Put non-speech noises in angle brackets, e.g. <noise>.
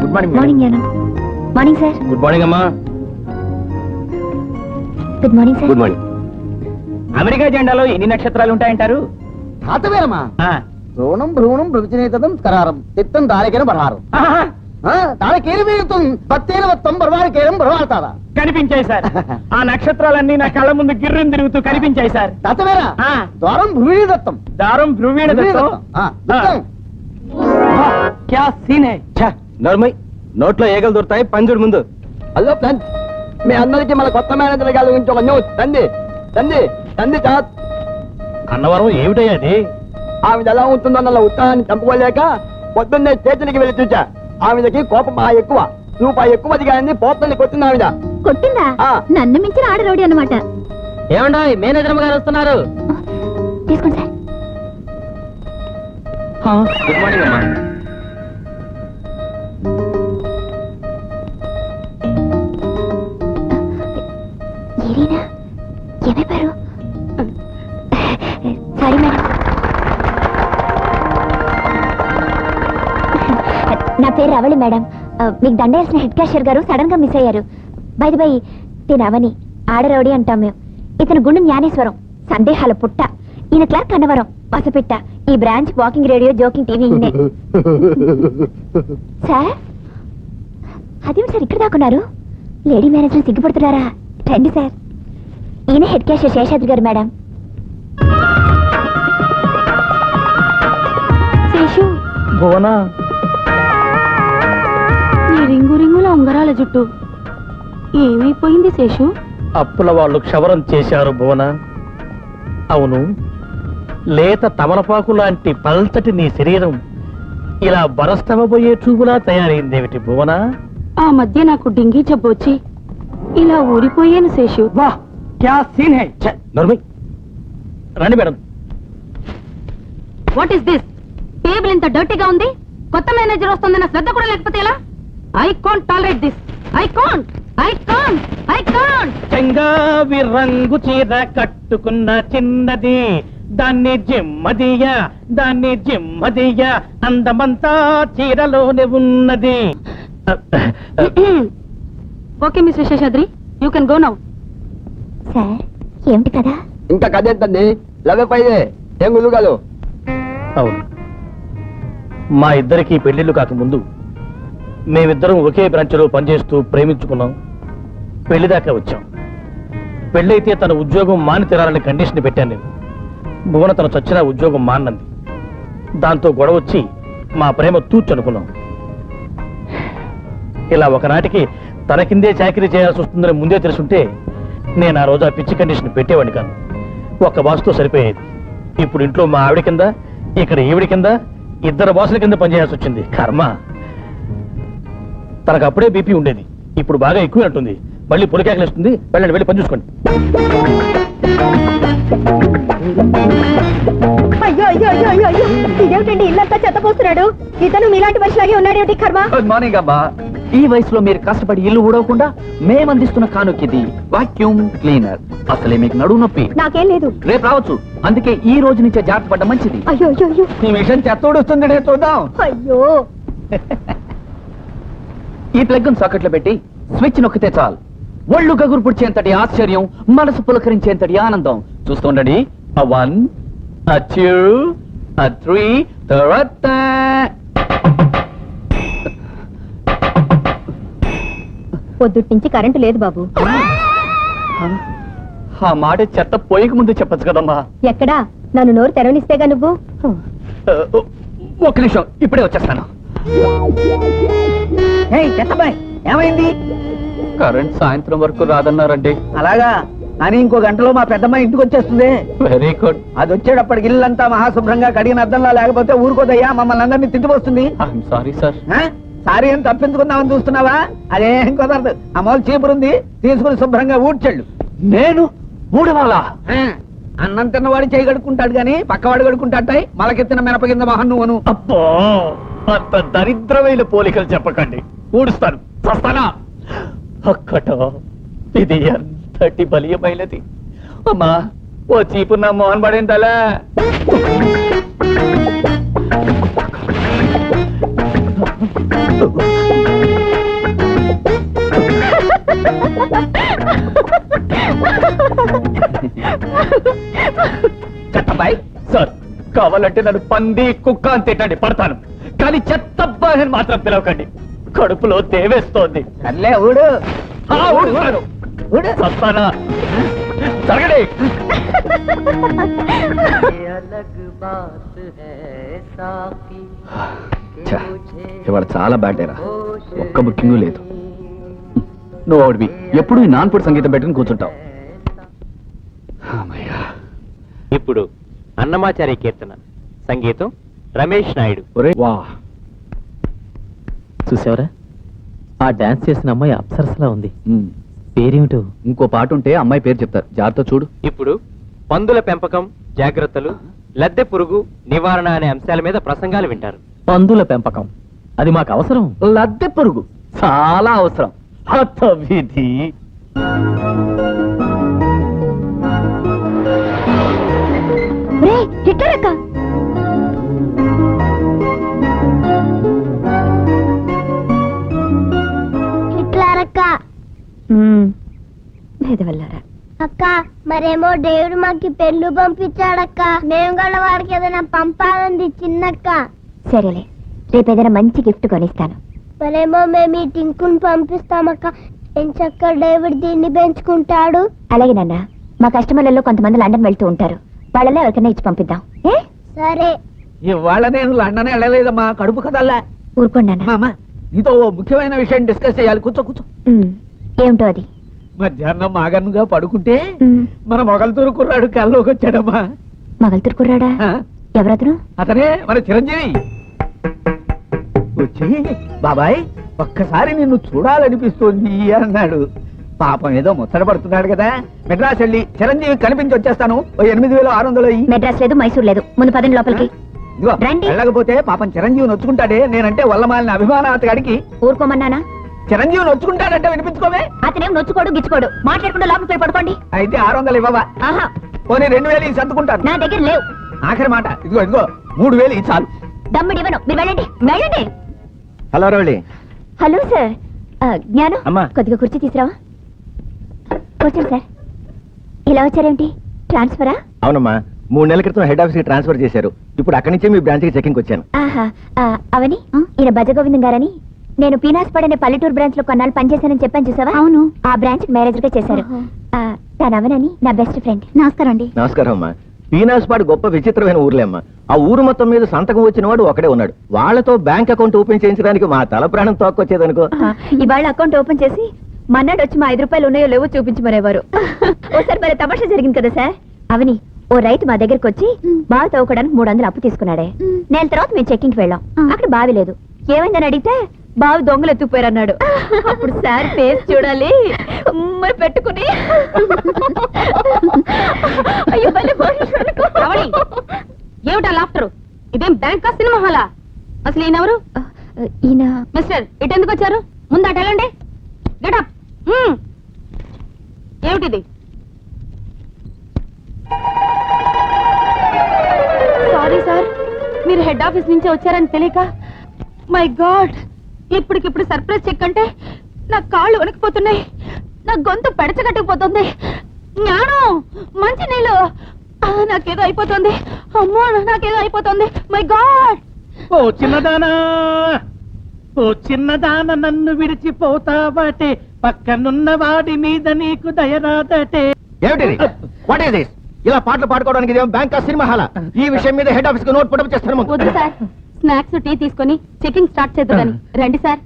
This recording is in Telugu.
Good morning morning Gnanam morning sir good morning అమ్మా good morning sir good morning America జెండాలో ఎన్ని నక్షత్రాలు ఉంటాయంటారు. ద్రోణం భ్రూణం భృవిచనేతదం స్కరారం. తిత్తం దారికేన బరహారం. ఆహా, దానికేరు వీరుతం పత్తేన వత్తం బరవారికేరం బరవాడతారా కనిపించాయి సార్. <laughs> ఆ నక్షత్రాలన్నీ నా కళ్ళ ముందు గిర్రం తిరుగుతూ కనిపించాయి సార్. తాతవేరా ఆ. ద్వారం దత్తం. దారం దత్తం. క్యా సీన్ హై? నర్మయ్ నోట్లో ఏగలు దొరుకుతాయి పంజుడు ముందు. హలో ఫ్రెండ్స్ మీ అందరికి మన కొత్త మేనేజర్ గారి గురించి ఒక న్యూస్. తండి తండి తండి చాత్. అన్నవరం ఏమిటయ్యా అది ఆమె ఎలా ఉంటుందన్న ఉత్సాహాన్ని చంపుకోలేక పొద్దున్నే స్టేషన్కి వెళ్ళి చూచా. ఆమెదకి కోపం బాగా ఎక్కువ. రూపాయి ఎక్కువ దిగాయని పోతల్ని కొట్టింది ఆవిడ. కొట్టిందా? ఆ. నన్ను మించిన ఆడరోడి అనమాట ఏమండో మేనేజర్ గారు వస్తున్నారు? తీసుకోండి సార్. గుడ్ మార్నింగ్ అమ్మా. నా పేరు రవళి మేడం. మీకు దండేసిన హెడ్ క్యాషియర్ గారు సడన్గా మిస్ అయ్యారు. బై బై తిన అవని ఆడరవడి అంటాం మేము. ఇతను గుండు జ్ఞానేశ్వరం సందేహాల పుట్ట. ఈయన క్లర్క్ అన్నవరం వసపిట్ట. ఈ branch walking radio joking TV ఈయనే. సార్ అదేం సార్ ఇక్కడ దాకున్నారు లేడీ మేనేజర్ సిగ్గుపడుతున్నారా? రండి సార్. ఈయన హెడ్ క్యాషియర్ శేషాద్రి గారు మేడం. శేషు. భువనా రింగు రింగుల ఉంగరాల జుట్టు. ఏమైపోయింది శేషు? అప్పుల వాళ్ళు క్షవరం చేశారు భువన. అవును లేత తమలపాకు లాంటి పల్చటి నీ శరీరం ఇలా బరస్తవబోయే చూపులా తయారైందేమిటి భువన? ఆ మధ్య నాకు డింగి జబ్బు వచ్చి ఇలా ఊరిపోయాను శేషు. వాహ్ క్యా సీన్ హై? ఛ, నోర్మయ్. రండి madam. What is this table ఇంత డర్టీగా ఉంది? కొత్త మేనేజర్ వస్తుందన్న శ్రద్ధ కూడా లేకపోతే ఎలా? I can't tolerate this I can't I can't I can't చెంగావి రంగు చీర కట్టుకున్న చిన్నది. దాన్ని జిమ్మదియ దాన్ని జిమ్మదియ. అందమంతా చీరలోనే ఉన్నది. Okay mister Seshadri. You can go now sir ఏమిటి కదా? ఇంకా కదేంటండి లవ్ పైదే ఏం? గురుగాలు అవును. మా ఇద్దరికి పెళ్ళిళ్ళు కాకముందు మేమిద్దరం ఒకే బ్రాంచ్లో పనిచేస్తూ ప్రేమించుకున్నాం. పెళ్ళి దాకా వచ్చాం. పెళ్ళైతే తన ఉద్యోగం మాని తిరాలని కండిషన్ పెట్టాను నేను. భువన తను చచ్చినా ఉద్యోగం మానంది దాంతో గొడవ వచ్చి మా ప్రేమ తూచనుకున్నాం ఇలా ఒకనాటికి తన కిందే చాకరీ చేయాల్సి వస్తుందని ముందే తెలుసుంటే నేను ఆ రోజు ఆ పిచ్చి కండిషన్ పెట్టేవాడిని కాను ఒక్క బాసుతో సరిపోయేది. ఇప్పుడు ఇంట్లో మా ఆవిడ కింద ఇక్కడ ఈవిడ కింద ఇద్దరు బాసుల కింద పనిచేయాల్సి వచ్చింది. కర్మ. తనకు అప్పుడే బీపీ ఉండేది. ఇప్పుడు బాగా ఎక్కువైనట్టుంది. మళ్ళీ పొలికేకలేస్తుంది వెళ్ళండి వెళ్ళి పని చూసుకోండి. అయ్యో అయ్యో అయ్యో అయ్యో అయ్యో. ఇదేమిటండి? ఇల్లంతా చెత్తపోస్తున్నాడు. ఇతను మీలాంటి మనిషిలాగే ఉన్నాడేమిటి కర్మ? గుడ్ మార్నింగ్ అమ్మా ఈ వయసులో మీరు కష్టపడి ఇల్లు ఊడవకుండా మేము అందిస్తున్న కానుక ఇది వాక్యూమ్ క్లీనర్ అసలే మీకు నడువు నొప్పి. నాకేం లేదు. రేపు రావచ్చు. అందుకే ఈ రోజు నుంచే జాగ్రత్త పడ్డం మంచిది. అయ్యో అయ్యో అయ్యో. ఈ విషయం చెత్త ఊడుస్తుంది చూద్దాం. అయ్యో. <laughs> ఈ ప్లగ్ సాకెట్లో పెట్టి స్విచ్ నొక్కితే చాలు. ఒళ్ళు గగురు పుడిచేంతటి ఆశ్చర్యం మనసు పులకరించేంతటి ఆనందం. చూస్తుండండి ఆ వన్ త్రీ తర్వాత. పొద్దుటి నుంచి కరెంటు లేదు బాబు. ఆ మాట చెత్త పోయక ముందు చెప్పచ్చు కదమ్మా. ఎక్కడా? నన్ను నోరు తెరవనిస్తేగా నువ్వు? ఆ, ఒక్క నిమిషం ఇప్పుడే వచ్చేస్తాను. ఏమైంది? కరెంట్ సాయంత్రం వరకు రాదన్నారండి. అలాగా? అని ఇంకో గంటలో మా పెద్దమ్మ ఇంటికి వచ్చేస్తుంది. వెరీ గుడ్ అది వచ్చేటప్పటికి ఇల్లంతా మహాశుభ్రంగా కడిగిన అద్దంలా లేకపోతే ఊరుకోదయ్యా మమ్మల్ని అందరినీ తిట్టిపోస్తుంది. I'm sorry sir? సారీ ఏం తప్పించుకుందామని చూస్తున్నావా? అదేం కుదరదు. అమోల్ చీపురుంది తీసుకుని శుభ్రంగా ఊడ్చెళ్ళు. నేను మూడవాలా? అన్నం తిన్నవాడు చేయి కడుక్కుంటాడు గాని పక్కవాడు కడుక్కుంటాటాయి మలకెత్తిన మినప కింద మొహం నువ్వును. అబ్బో! అంత దరిద్రమైన పోలికలు చెప్పకండి. ఊడుస్తాను. చస్తానా అక్కట ఇది ఎంతటి బలీయమైనది. అమ్మా ఓ చీపు నా మోహన్ పడేంతలా <laughs> చెత్తబాయ్ సార్ కావాలంటే నన్ను పంది కుక్క అని తిట్టండి. పడతాను. కానీ చెత్తబ్బాయి అని మాత్రం పిలవకండి. కడుపులో దేవేస్తోంది సర్లే ఊడు. ఆ, ఊడుస్తాను. చస్తానా? జరగండి. ఛ, ఇవాళ చాలా బ్యాడ్ డేరా ఒక్క బుకింగ్ లేదు. నువ్వు ఒకటివి ఎప్పుడు ఈ నాన్పుడు సంగీతం పెట్టుకుని కూర్చుంటావు? అమ్మయ్యా. ఇప్పుడు అన్నమాచార్య కీర్తన సంగీతం రమేష్ నాయుడు. ఒరే వా. చూసావరా? ఆ డాన్స్ చేసిన అమ్మాయి అప్సరసలా ఉంది. ఉమ్. పేరేమిటో? ఇంకో పాట ఉంటే అమ్మాయి పేరు చెప్తారు. జాగ్రత్త చూడు. ఇప్పుడు పందుల పెంపకం జాగ్రత్తలు లద్దె పురుగు నివారణ అనే అంశాల మీద ప్రసంగాలు వింటారు. పందుల పెంపకం. అది మాకు అవసరం? లద్దె పురుగు. చాలా అవసరం. హత విధి మరేమో దేవుడు మాకి పెళ్ళు పంపించాడక్క. మేము కూడా వాడికి ఏదైనా పంపాలంది చిన్నక్క. సరేలే రేపు ఏదైనా మంచి గిఫ్ట్ కొనిస్తాను. మరేమో మేము ఈ టింకుని పంపిస్తామక్క. ఎంచక్క డేవిడ్ దీన్ని పెంచుకుంటాడు. అలాగే నాన్న మా కస్టమర్లలో కొంతమంది లండన్ వెళ్తూ ఉంటారు. వాళ్ళలో ఎవరికైనా ఇచ్చి పంపిద్దాం. ఏ? సరే. ఇవాళ నేను లండన్ వెళ్ళలేదమ్మా కడుపు కదల్లా. ఊరుకోండి నాన్న. మామ నీతో ఓ ముఖ్యమైన విషయం డిస్కస్ చేయాలి. కూర్చో కూర్చో. ఉమ్, ఏమిటో అది? మధ్యాహ్నం మాగన్గా పడుకుంటే మన మొగలతూరు కుర్రాడు కల్లోకి వచ్చాడమ్మా మగలుతురు కుర్రాడా? ఎవరతను? అతనే మన చిరంజీవి. వచ్చి బాబాయ్ ఒక్కసారి నిన్ను చూడాలనిపిస్తోంది అన్నాడు. పాపం ఏదో ముచ్చట పడుతున్నాడు కదా. మెడ్రాస్ వెళ్ళి చిరంజీవి కనిపించి వచ్చేస్తాను. ఓ ఎనిమిది వేలు ఆరు వందలు మెడ్రాస్ లేదు మైసూర్ లేదు. ముందు పదండి లోపలికి. వెళ్ళకపోతే పాపం చిరంజీవి నొచ్చుకుంటాడే. నేనంటే వల్లమాలిన అభిమాన అతగాడికి. ఊరుకోమన్నానా? చిరంజీవి నొచ్చుకుంటాడంటే వినిపించుకోవే. అతనేం నొచ్చుకోడు గిచ్చుకోడు. మాట్లాడకుండా లోపలికి వెళ్ళి పడుకోండి. అయితే ఆరు వందలు ఇవ్వవా? ఆహా. పోనీ రెండు వేలు సర్దుకుంటాను. నా దగ్గర లేవు. ఆఖరి మాట ఇదిగో ఇదిగో మూడు వేలు ఇచ్చి చాలు. దమ్ముడు ఇవ్వను. మీరు వెళ్ళండి. వెళ్ళండి. Hello Ravali hello sir. ఆ, జ్ఞానం? అమ్మా. కొద్దిగా కుర్చీ తీసురావా కూర్చోండి సార్. ఇలా వచ్చారేమిటి? ట్రాన్స్ఫరా? అవునమ్మా. మూడు నెలల క్రితం హెడ్ ఆఫీస్కి ట్రాన్స్ఫర్ చేశారు. ఇప్పుడు అక్కడి నుంచే మీ బ్రాంచ్కి చెకింగ్ వచ్చాను. ఆహా. ఆ, అవని? ఈయన భజగోవిందం గారని? నేను పీనాస్ పడనే పల్లెటూరు బ్రాంచ్లో కొన్నాళ్ళు పనిచేశానని చెప్పాను చూసావా? అవును. ఆ బ్రాంచ్ మేనేజర్గా చేశారు. ఆ, తను అవనని నా బెస్ట్ ఫ్రెండ్ నమస్కారం అండి. నమస్కారం అమ్మా. పీనాస్పాడు గొప్ప విచిత్రమైన ఊర్లే అమ్మా. ఆ ఊరు మొత్తం మీద సంతకం వచ్చిన వాడు ఒకడే ఉన్నాడు. వాళ్ళతో బ్యాంక్ అకౌంట్ ఓపెన్ చేయించడానికి మా తల ప్రాణం తోక్కొచ్చేదనుకో ఇవాళ అకౌంట్ ఓపెన్ చేసి మన్నాడు వచ్చి మా ఐదు రూపాయలు ఉన్నాయో లేవో చూపించమనేవారు <laughs> ఓసారి మరి తమాషా జరిగింది కదా సార్? అవని ఓ రైతు మా దగ్గరికి వచ్చి బావి తవ్వుకోవడానికి మూడు వందలు అప్పు తీసుకున్నాడే. నెల తర్వాత మేము చెక్కింగ్ వెళ్ళాం. అక్కడ బావి లేదు. ఏమైందని అడిగితే బావి దొంగలు ఎత్తుకుపోయారన్నాడు. అప్పుడు సార్ ఫేస్ చూడాలి. మరి పెట్టుకుని. అయ్యో భలే పోషించాడు. ఏమిటా లాఫ్టర్? ఇదేం బ్యాంక్ సినిమా హాలా? అసలు ఈయనెవరు ఈయన మిస్టర్ ఇటు ఎందుకు వచ్చారు? ముందు అటు వెళ్ళండి. గెటప్ ఏమిటిది? సారీ సార్ మీరు హెడ్ ఆఫీస్ నుంచే వచ్చారని తెలియక మై గాడ్ ఇప్పటికిప్పుడు సర్ప్రైజ్ చెక్ అంటే నా కాళ్ళు వణికిపోతున్నాయి. నా గొంతు పెడచగట్టుకుపోతుంది. జ్ఞానం! మంచి నీళ్ళు! నాకేదో అయిపోతుంది. అమ్మో నాకేదో అయిపోతుంది. మై గాడ్ ఓ చిన్నదానా! ఓ చిన్నదాన నన్ను విడిచిపోతావటే. పక్కనున్న వాడి మీద నీకు దయరాదటే ఏమిటిది వాట్ ఈస్ దిస్ ఇలా పాటలు పాడుకోవడానికి ఇదేం బ్యాంక్ సినిమా హాలా? ఈ విషయం మీద హెడ్ ఆఫీస్కి నోట్ పుట్టప్ చేస్తాను. ముందు. వద్దు సార్. స్నాక్స్ టీ తీసుకొని చెకింగ్ స్టార్ట్ చేద్దామని రండి సార్.